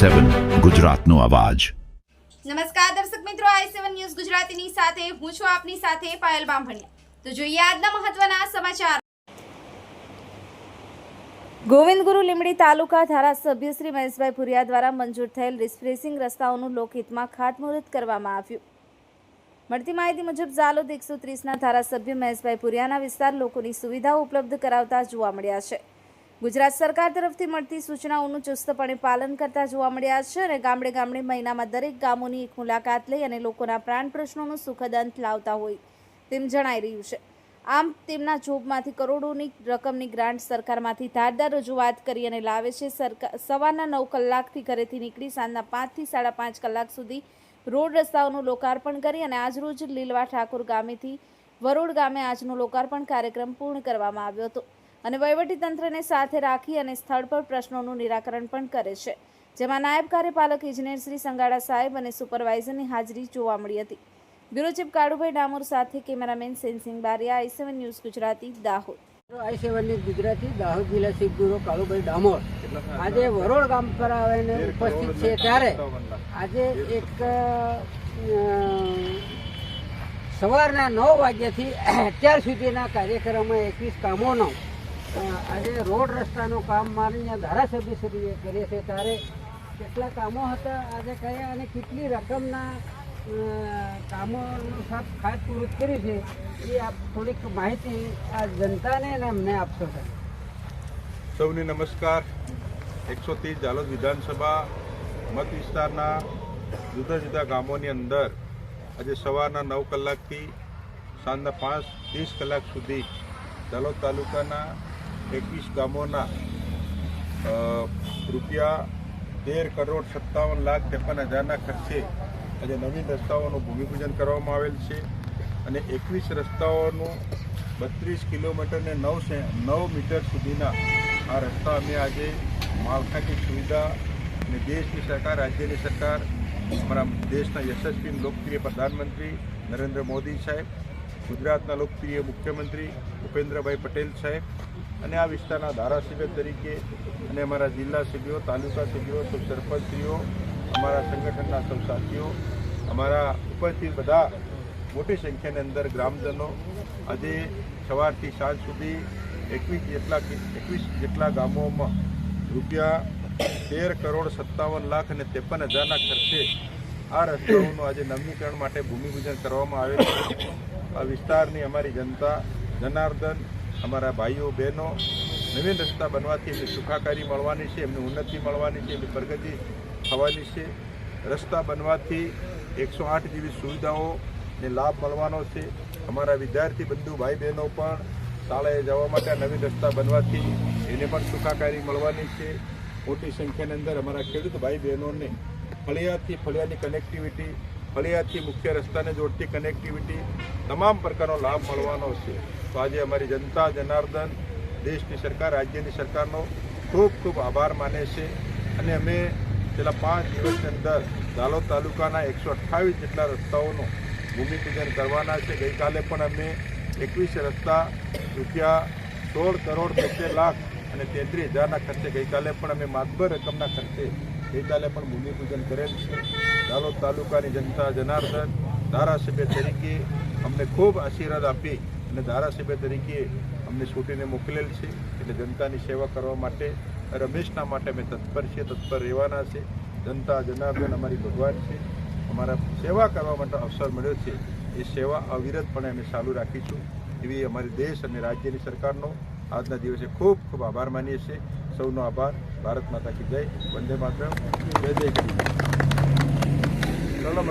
સેવન ગુજરાતનો અવાજ. નમસ્કાર દર્શક મિત્રો આઈ સેવન ન્યૂઝ ગુજરાતીની સાથે હું છું આપની સાથે પાયલ બામભણિયા. તો જોઈએ આજના મહત્વના સમાચાર. ગોવિંદ ગુરુ લીમડી તાલુકા ધારાસભ્ય શ્રી મહેશભાઈ ભુરિયા દ્વારા મંજૂર થયેલ રિસ્પ્રેસિંગ રસ્તાઓનું લોકહિતમાં ખાતમુહૂર્ત કરવામાં આવ્યું. મળતી માહિતી મુજબ ઝાલોદ એકસો ત્રીસના ધારાસભ્ય મહેશભાઈ ભુરિયાના વિસ્તાર લોકોની સુવિધાઓ ઉપલબ્ધ કરાવતા જોવા મળ્યા છે. ગુજરાત સરકાર તરફથી મળતી સૂચનાઓનું ચુસ્તપણે પાલન કરતા જોવા મળ્યા છે અને ગામડે ગામડે મહિનામાં દરેક ગામોની એક મુલાકાત લઈ અને લોકોના પ્રાણ પ્રશ્નોનો સુખદ અંત લાવતા હોય તેમ જણાઈ રહ્યું છે. આમ તેમના જોબમાંથી કરોડોની રકમની ગ્રાન્ટ સરકારમાંથી ધારદાર રજૂઆત કરી અને લાવે છે સરકાર સવારના નવ કલાકથી ઘરેથી નીકળી સાંજના પાંચથી સાડા પાંચ કલાક સુધી રોડ રસ્તાઓનું લોકાર્પણ કરી અને આજરોજ લીલવા ઠાકોર ગામેથી વરોડ ગામે આજનો લોકાર્પણ કાર્યક્રમ પૂર્ણ કરવામાં આવ્યો હતો. અને વહીવટીતંત્રને સાથે રાખી અને સ્થળ પર પ્રશ્નોનું નિરાકરણ પણ કરે છે. જેમાં નાયબ કાર્યપાલક ઇજનેર શ્રી સંગાડા સાહેબ અને સુપરવાઇઝરની હાજરી જોવા મળી હતી. બ્યુરો ચીફ કાળુભાઈ ડામોર સાથે cameraman Sensing Bariya, I seven news Gujarati, Dahod. I સેવનની Gujarati, Dahod જિલ્લા શીખ ગુરુ કાળુભાઈ ડામોર. આજે વરોડ ગામ પર આવીને ઉપસ્થિત છે ત્યારે આજે એક સવારના નવ વાગ્યાથી અત્યાર સુધીના કાર્યક્રમમાં એકવીસ કામોનો આજે રોડ રસ્તાનું કામ માનીને ધારાસભ્યશ્રીએ કરીએ છે. ત્યારે કેટલા કામો હતા, આજે કયા અને કેટલી રકમના કામો કામોનું ખાસ ખાત પૂરું કર્યું છે, એ આપ થોડીક માહિતી આ જનતાને અમને આપશો સર. સૌને નમસ્કાર. એકસો ત્રીસ જાલોદ વિધાનસભા મત વિસ્તારના જુદા જુદા ગામોની અંદર આજે સવારના નવ કલાકથી સાંજના પાંચ, ત્રીસ કલાક સુધી જાલોદ તાલુકાના એકવીસ ગામોના રૂપિયા તેર કરોડ સત્તાવન લાખ ત્રેપન હજારના ખર્ચે આજે નવીન રસ્તાઓનું ભૂમિપૂજન કરવામાં આવેલ છે અને એકવીસ રસ્તાઓનું બત્રીસ કિલોમીટરને નવસે નવ મીટર સુધીના આ રસ્તા અમે આજે માળખાકીય સુવિધા અને દેશની સરકાર, રાજ્યની સરકાર, અમારા દેશના યશસ્વી લોકપ્રિય પ્રધાનમંત્રી નરેન્દ્ર મોદી સાહેબ ગુજરાતના લોકપ્રિય મુખ્યમંત્રી ભૂપેન્દ્રભાઈ પટેલ સાહેબ અને આ વિસ્તારના ધારાસભ્ય તરીકે અને અમારા જિલ્લા સભ્યો, તાલુકા સભ્યો સૌ સરપંચશ્રીઓ, અમારા સંગઠનના સૌ સાથીઓ અમારા ઉપસ્થિત બધા મોટી સંખ્યાની અંદર ગ્રામજનો આજે સવારથી સાંજ સુધી એકવીસ જેટલા એકવીસ જેટલા ગામોમાં રૂપિયા તેર કરોડ સત્તાવન લાખ અને ત્રેપન હજારના ખર્ચે આ રસ્તાઓનું આજે નવીનીકરણ માટે ભૂમિપૂજન કરવામાં આવેલ છે. આ વિસ્તારની અમારી જનતા, જનાર્દન, અમારા ભાઈઓ, બહેનો નવીન રસ્તા બનવાથી એમની સુખાકારી મળવાની છે, એમની ઉન્નતિ મળવાની છે, એમની પ્રગતિ થવાની છે. રસ્તા બનવાથી એકસો આઠ જેવી સુવિધાઓને લાભ મળવાનો છે. અમારા વિદ્યાર્થી બંધુ, ભાઈ બહેનો પણ શાળાએ જવા માટે નવી રસ્તા બનવાથી એને પણ સુખાકારી મળવાની છે. મોટી સંખ્યાની અંદર અમારા ખેડૂત ભાઈ બહેનોને ફળિયાથી ફળિયાની કનેક્ટિવિટી ફળિયાથી મુખ્ય રસ્તાને જોડતી કનેક્ટિવિટી તમામ પ્રકારનો લાભ મળવાનો છે. તો આજે અમારી જનતા, જનાર્દન, દેશની સરકાર, રાજ્યની સરકારનો ખૂબ ખૂબ આભાર માને છે. અને અમે છેલ્લા પાંચ દિવસની અંદર દાલોદ તાલુકાના એકસો અઠ્ઠાવીસ જેટલા રસ્તાઓનું ભૂમિપૂજન કરવાના છે. ગઈકાલે પણ અમે એકવીસ રસ્તા રૂપિયા સોળ કરોડ બોતેર લાખ અને તેત્રીસ હજારના ખર્ચે ગઈકાલે પણ અમે માતબર રકમના ખર્ચે ગઈકાલે પણ ભૂમિપૂજન કરેલ છે. દાહોદ તાલુકાની જનતા જનાર્દન ધારાસભ્ય તરીકે અમને ખૂબ આશીર્વાદ આપી અને ધારાસભ્ય તરીકે અમને છૂટીને મોકલેલ છે. એટલે જનતાની સેવા કરવા માટે રમેશના માટે અમે તત્પર છીએ, તત્પર રહેવાના છે જનતા જનાર્દન અમારી ભગવાન છે. અમારા સેવા કરવા માટે અવસર મળ્યો છે. એ સેવા અવિરતપણે અમે ચાલુ રાખીશું. એવી અમારી દેશ અને રાજ્યની સરકારનો આજના દિવસે ખૂબ ખૂબ આભાર માનીએ છીએ. સૌનો આભાર. ભારત માતા કી જય. વંદે માતરમ. જય જય ગરીબ ચલો